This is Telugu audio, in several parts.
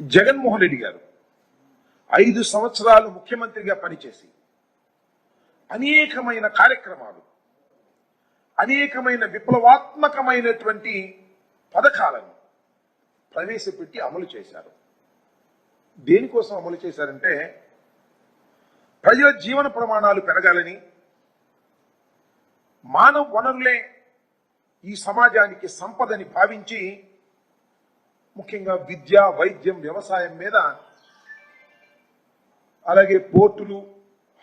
జగన్మోహన్ రెడ్డి గారు ఐదు సంవత్సరాలు ముఖ్యమంత్రిగా పనిచేసి అనేకమైన కార్యక్రమాలు అనేకమైన విప్లవాత్మకమైనటువంటి పథకాలను ప్రవేశపెట్టి అమలు చేశారు. దేనికోసం అమలు చేశారంటే ప్రజల జీవన ప్రమాణాలు పెరగాలని మానవ వనరులే ఈ సమాజానికి సంపదని భావించి ముఖ్యంగా విద్య వైద్యం వ్యవసాయం మీద అలాగే పోర్టులు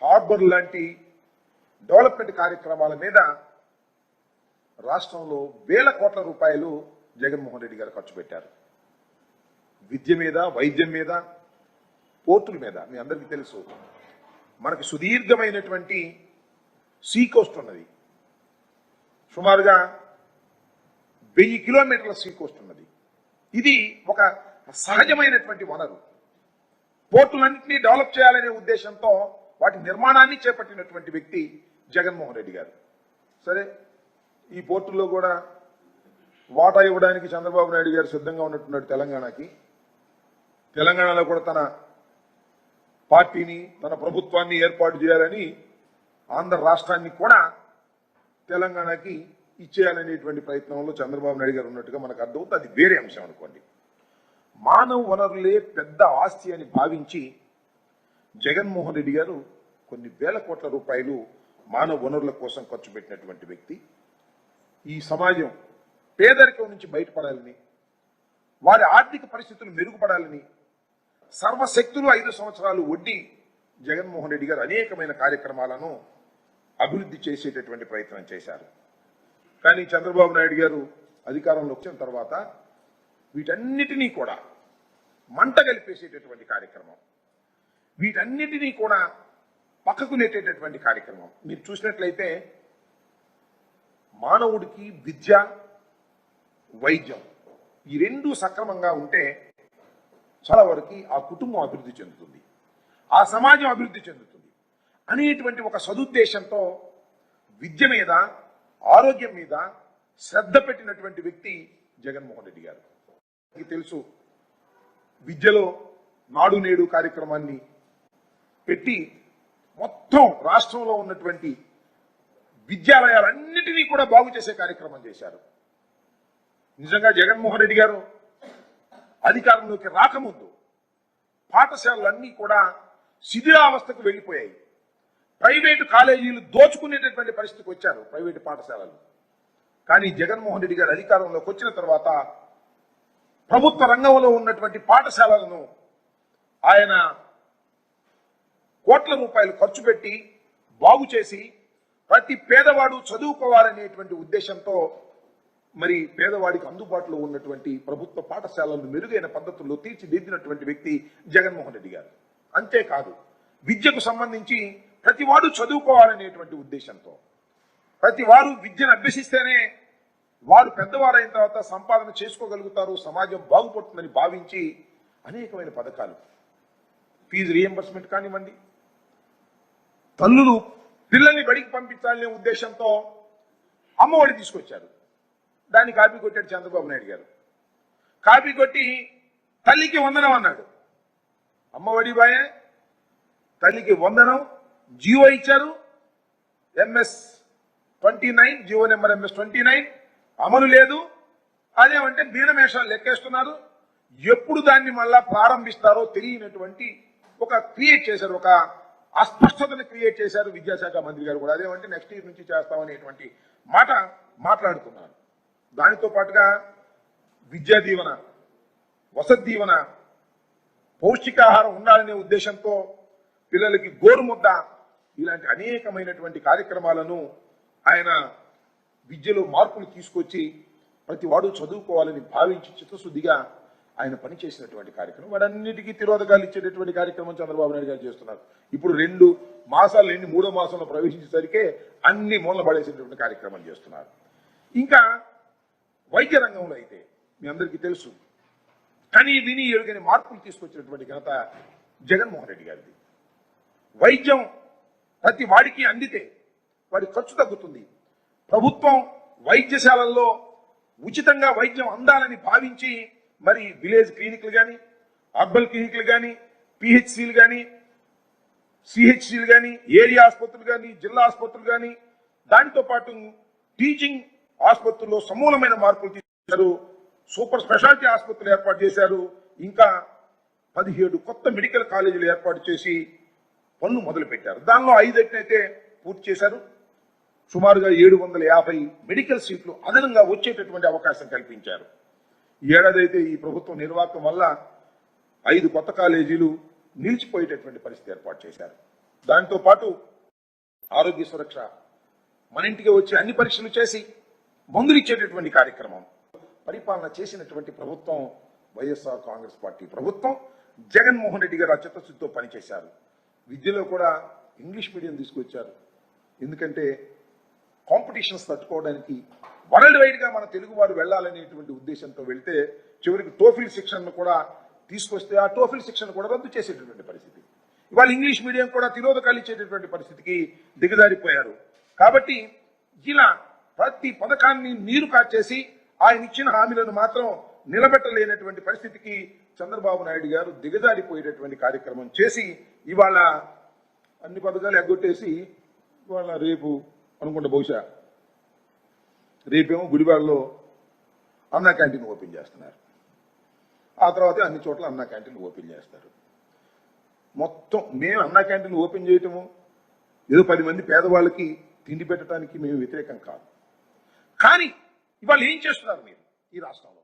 హార్బర్ లాంటి డెవలప్మెంట్ కార్యక్రమాల మీద రాష్ట్రంలో వేల కోట్ల రూపాయలు జగన్మోహన్ రెడ్డి గారు ఖర్చు పెట్టారు. విద్య మీద వైద్యం మీద పోర్టుల మీద మీ అందరికీ తెలుసు. మనకు సుదీర్ఘమైనటువంటి సీ కోస్ట్ ఉన్నది. సుమారుగా వెయ్యి కిలోమీటర్ల సీ కోస్ట్ ఉన్నది. ఇది ఒక సహజమైనటువంటి వనరు. పోర్టులన్నింటినీ డెవలప్ చేయాలనే ఉద్దేశంతో వాటి నిర్మాణాన్ని చేపట్టినటువంటి వ్యక్తి జగన్మోహన్ రెడ్డి గారు. సరే ఈ పోర్టుల్లో కూడా వాటా ఇవ్వడానికి చంద్రబాబు నాయుడు గారు సిద్ధంగా ఉన్నట్టున్నాడు తెలంగాణకి. తెలంగాణలో కూడా తన పార్టీని తన ప్రభుత్వాన్ని ఏర్పాటు చేయాలని ఆంధ్ర రాష్ట్రాన్ని కూడా తెలంగాణకి ఇచ్చేయాలనేటువంటి ప్రయత్నంలో చంద్రబాబు నాయుడు గారు ఉన్నట్టుగా మనకు అర్థమవుతుంది. అది వేరే అంశం అనుకోండి. మానవ వనరులే పెద్ద ఆస్తి అని భావించి జగన్మోహన్ రెడ్డి గారు కొన్ని వేల కోట్ల రూపాయలు మానవ వనరుల కోసం ఖర్చు పెట్టినటువంటి వ్యక్తి. ఈ సమాజం పేదరికం నుంచి బయటపడాలని వారి ఆర్థిక పరిస్థితులు మెరుగుపడాలని సర్వశక్తులు ఐదు సంవత్సరాలు వడ్డీ జగన్మోహన్ రెడ్డి గారు అనేకమైన కార్యక్రమాలను అభివృద్ధి చేసేటటువంటి ప్రయత్నం చేశారు. కానీ చంద్రబాబు నాయుడు గారు అధికారంలో వచ్చిన తర్వాత వీటన్నిటినీ కూడా మంట కలిపేసేటటువంటి కార్యక్రమం. వీటన్నిటినీ కూడా పక్కకు నెట్టేటటువంటి కార్యక్రమం. మీరు చూసినట్లయితే మానవుడికి విద్య వైద్యం ఈ రెండు సక్రమంగా ఉంటే చాలా వరకు ఆ కుటుంబం అభివృద్ధి చెందుతుంది. ఆ సమాజం అభివృద్ధి చెందుతుంది. అనేటువంటి ఒక సదుద్దేశంతో విద్య మీద ఆరోగ్యం మీద శ్రద్ధ పెట్టినటువంటి వ్యక్తి జగన్మోహన్ రెడ్డి గారు. మీకు తెలుసు విద్యలో నాడు నేడు కార్యక్రమాన్ని పెట్టి మొత్తం రాష్ట్రంలో ఉన్నటువంటి విద్యాలయాలన్నిటినీ కూడా బాగు చేసే కార్యక్రమం చేశారు. నిజంగా జగన్మోహన్ రెడ్డి గారు అధికారంలోకి రాకముందు పాఠశాలలన్నీ కూడా శిథిరావస్థకు వెళ్ళిపోయాయి. ప్రైవేటు కాలేజీలు దోచుకునేటటువంటి పరిస్థితికి వచ్చారు ప్రైవేటు పాఠశాలలు. కానీ జగన్మోహన్ రెడ్డి గారు అధికారంలోకి వచ్చిన తర్వాత ప్రభుత్వ రంగంలో ఉన్నటువంటి పాఠశాలలను ఆయన కోట్ల రూపాయలు ఖర్చు పెట్టి బాగు చేసి ప్రతి పేదవాడు చదువుకోవాలనేటువంటి ఉద్దేశంతో మరి పేదవాడికి అందుబాటులో ఉన్నటువంటి ప్రభుత్వ పాఠశాలలను మెరుగైన పద్ధతుల్లో తీర్చిదిద్దినటువంటి వ్యక్తి జగన్మోహన్ రెడ్డి గారు. అంతేకాదు విద్యకు సంబంధించి ప్రతి వాడు చదువుకోవాలనేటువంటి ఉద్దేశంతో ప్రతి వారు విద్యను అభ్యసిస్తేనే వారు పెద్దవారైన తర్వాత సంపాదన చేసుకోగలుగుతారు సమాజం బాగుపడుతుందని భావించి అనేకమైన పథకాలు. ఫీజు రియంబర్స్మెంట్ కానివ్వండి తల్లులు పిల్లల్ని బడికి పంపించాలనే ఉద్దేశంతో అమ్మఒడి తీసుకొచ్చారు. దాన్ని కాపీ కొట్టాడు చంద్రబాబు నాయుడు గారు. కాపీ కొట్టి తల్లికి వందనం అన్నాడు. అమ్మఒడి బాయే తల్లికి వందనం జియో ఇచ్చారు. MS twenty nine GO number MS twenty nine. అమలు లేదు. అదేమంటే మీనమేషాలు లెక్కేస్తున్నారు. ఎప్పుడు దాన్ని మళ్ళా ప్రారంభిస్తారో తెలియనటువంటి ఒక క్రియేట్ చేశారు. ఒక అస్పష్టతను క్రియేట్ చేశారు విద్యాశాఖ మంత్రి గారు కూడా. అదేమంటే నెక్స్ట్ ఇయర్ నుంచి చేస్తామనేటువంటి మాట మాట్లాడుతున్నారు. దానితో పాటుగా విద్యా దీవెన వసతి దీవెన పౌష్టికాహారం ఉండాలనే ఉద్దేశంతో పిల్లలకి గోరుముద్ద ఇలాంటి అనేకమైనటువంటి కార్యక్రమాలను ఆయన విద్యలో మార్పులు తీసుకొచ్చి ప్రతి వాడు చదువుకోవాలని భావించి చిత్తశుద్ధిగా ఆయన పనిచేసినటువంటి కార్యక్రమం. వాడన్నిటికీ తిరోధకాలు ఇచ్చేటటువంటి కార్యక్రమం చంద్రబాబు నాయుడు గారు చేస్తున్నారు. ఇప్పుడు రెండు మాసాలు ఎన్ని మూడో మాసంలో ప్రవేశించేసరికి అన్ని మూల పడేసేటటువంటి కార్యక్రమం చేస్తున్నారు. ఇంకా వైద్య రంగంలో అయితే మీ అందరికీ తెలుసు. కానీ విని ఎరుగని మార్పులు తీసుకొచ్చినటువంటి ఘనత జగన్మోహన్ రెడ్డి గారిది. వైద్యం ప్రతి వాడికి అందితే వాడి ఖర్చు తగ్గుతుంది. ప్రభుత్వం వైద్యశాలల్లో ఉచితంగా వైద్యం అందాలని భావించి మరి విలేజ్ క్లినిక్లు కానీ అర్బల్ క్లినిక్లు కానీ పిహెచ్సిలు కానీ సిహెచ్సిలు కానీ ఏరియా ఆసుపత్రులు కానీ జిల్లా ఆసుపత్రులు కానీ దానితో పాటు టీచింగ్ ఆసుపత్రుల్లో సమూలమైన మార్పులు తీశారు. సూపర్ స్పెషాలిటీ ఆసుపత్రులు ఏర్పాటు చేశారు. ఇంకా పదిహేడు కొత్త మెడికల్ కాలేజీలు ఏర్పాటు చేసి పన్ను మొదలు పెట్టారు దానిలో ఐదైతే పూర్తి చేశారు సుమారుగా ఏడు వందల యాభై మెడికల్ సీట్లు అదనంగా వచ్చేటటువంటి అవకాశం కల్పించారు. ఏడాది అయితే ఈ ప్రభుత్వం నిర్వాహకం వల్ల ఐదు కొత్త కాలేజీలు నిలిచిపోయేటటువంటి పరిస్థితి ఏర్పాటు చేశారు. దాంతో పాటు ఆరోగ్య సురక్ష మన ఇంటికి వచ్చి అన్ని పరీక్షలు చేసి మందులు ఇచ్చేటటువంటి కార్యక్రమం పరిపాలన చేసినటువంటి ప్రభుత్వం వైఎస్ఆర్ కాంగ్రెస్ పార్టీ ప్రభుత్వం జగన్మోహన్ రెడ్డి గారు అత్యుత్తశుద్ధితో పనిచేశారు. విద్యలో కూడా ఇంగ్లీష్ మీడియం తీసుకొచ్చారు. ఎందుకంటే కాంపిటీషన్స్ తట్టుకోవడానికి వరల్డ్ వైడ్గా మన తెలుగు వారు వెళ్ళాలనేటువంటి ఉద్దేశంతో వెళ్తే చివరికి టోఫిల్ శిక్షణను కూడా తీసుకొస్తే ఆ టోఫిల్ శిక్షణ కూడా రద్దు చేసేటటువంటి పరిస్థితి. ఇవాళ ఇంగ్లీష్ మీడియం కూడా తిరోధకాలు ఇచ్చేటటువంటి పరిస్థితికి దిగజారిపోయారు. కాబట్టి ఇలా ప్రతి పథకాన్ని నీరు కాచేసి ఆయన ఇచ్చిన హామీలను మాత్రం నిలబెట్టలేనటువంటి పరిస్థితికి చంద్రబాబు నాయుడు గారు దిగజారిపోయేటటువంటి కార్యక్రమం చేసి ఇవాళ అన్ని పథకాలు ఎగ్గొట్టేసి ఇవాళ రేపు అనుకుంటా బహుశా రేపేమో గుడివాడలో అన్నా క్యాంటీన్ ఓపెన్ చేస్తున్నారు. ఆ తర్వాత అన్ని చోట్ల అన్నా క్యాంటీన్ ఓపెన్ చేస్తారు. మొత్తం మేము అన్నా క్యాంటీన్ ఓపెన్ చేయటము ఏదో పది మంది పేదవాళ్ళకి తిండి పెట్టడానికి మేము వ్యతిరేకం కాదు. కానీ ఇవాళ ఏం చేస్తున్నారు మీరు ఈ రాష్ట్రంలో?